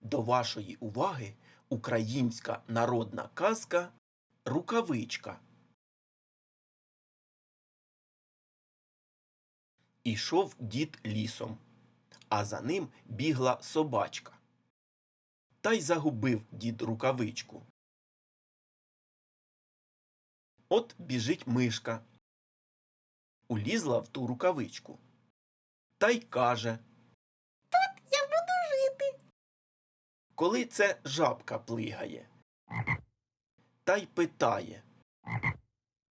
До вашої уваги українська народна казка Рукавичка. Ішов дід лісом, а за ним бігла собачка. Та й загубив дід рукавичку. От біжить мишка. Улізла в ту рукавичку та й каже. Коли це жабка плигає. Та й питає.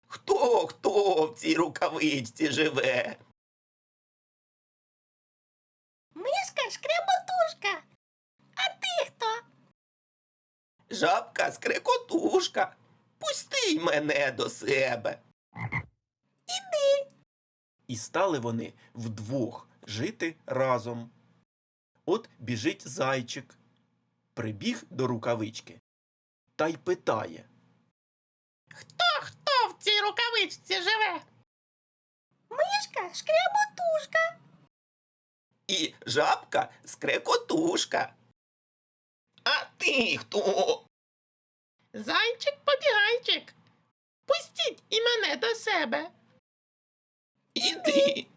Хто хто в цій рукавичці живе? Мишка шкряботушка. А ти хто? Жабка скрекотушка. Пусти мене до себе. Іди. І стали вони вдвох жити разом. От біжить зайчик, прибіг до рукавички та й питає. Хто хто в цій рукавичці живе? Мишка шкряботушка. І жабка скрекотушка. А ти хто? Зайчик побігайчик. Пустіть і мене до себе. Іди.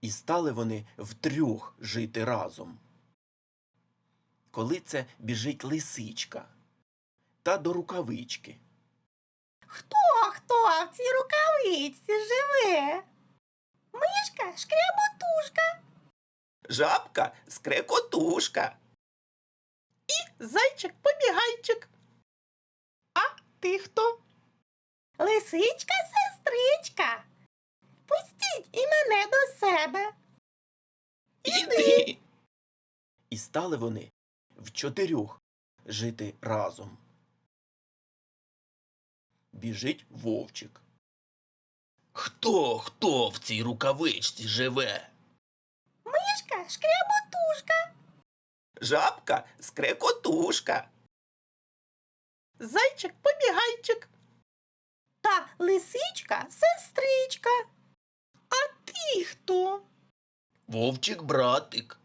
І стали вони втрьох жити разом. Коли це біжить лисичка та до рукавички. Хто хто в цій рукавичці живе? Мишка шкряботушка. Жабка скрекотушка. І Зайчик побігайчик. А ти хто? Лисичка сестричка. Пустіть і мене до себе. Іди. І стали вони в чотирьох жити разом. Біжить вовчик. Хто хто в цій рукавичці живе? Мишка шкряботушка. Жабка скрекотушка. Зайчик побігайчик. Та лисичка сестричка. А ти хто? Вовчик братик.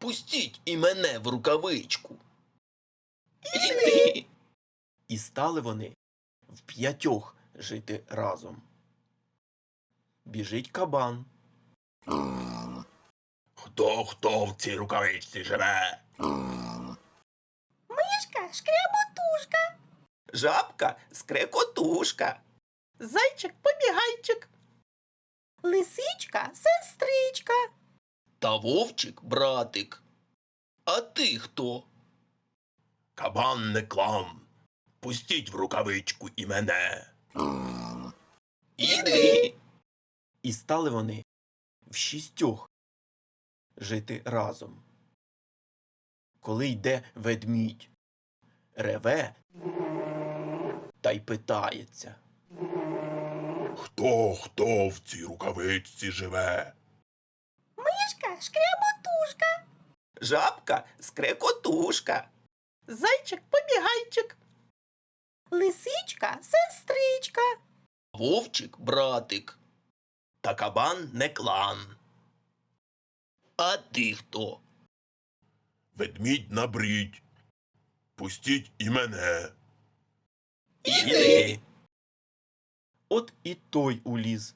Пустіть і мене в рукавичку. Іди. І стали вони в п'ятьох жити разом. Біжить кабан. Хто хто в цій рукавичці живе? Мишка шкряботушка. Жабка скрекотушка. Зайчик побігайчик. Лисичка сестричка. Та вовчик братик. А ти хто? Кабан не клам. Пустіть в рукавичку і мене. Іди. І стали вони в шістьох жити разом. Коли йде ведмідь, реве та й питається. Хто хто в цій рукавичці живе? Мишка шкряботушка. Жабка скрекотушка. Зайчик побігайчик. Лисичка сестричка. Вовчик братик. Та кабан не клан. А ти хто? Ведмідь набрідь. Пустіть і мене. Іди. От і той уліз,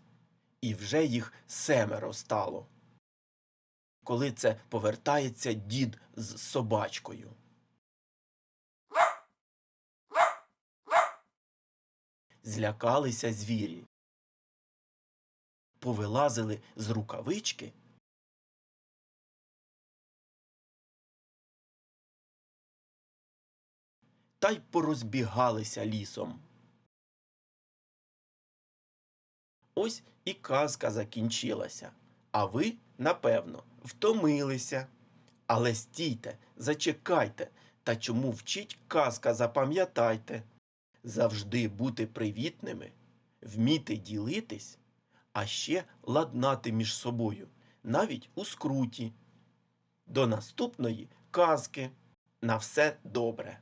і вже їх семеро стало. Коли це повертається дід з собачкою. Злякалися звірі. Повилазили з рукавички. Та й порозбігалися лісом. Ось і казка закінчилася. А ви, напевно, втомилися. Але стійте, зачекайте, Та чому вчить казка, запам'ятайте. Завжди бути привітними, вміти ділитись, а ще ладнати між собою, навіть у скруті. До наступної казки. На все добре.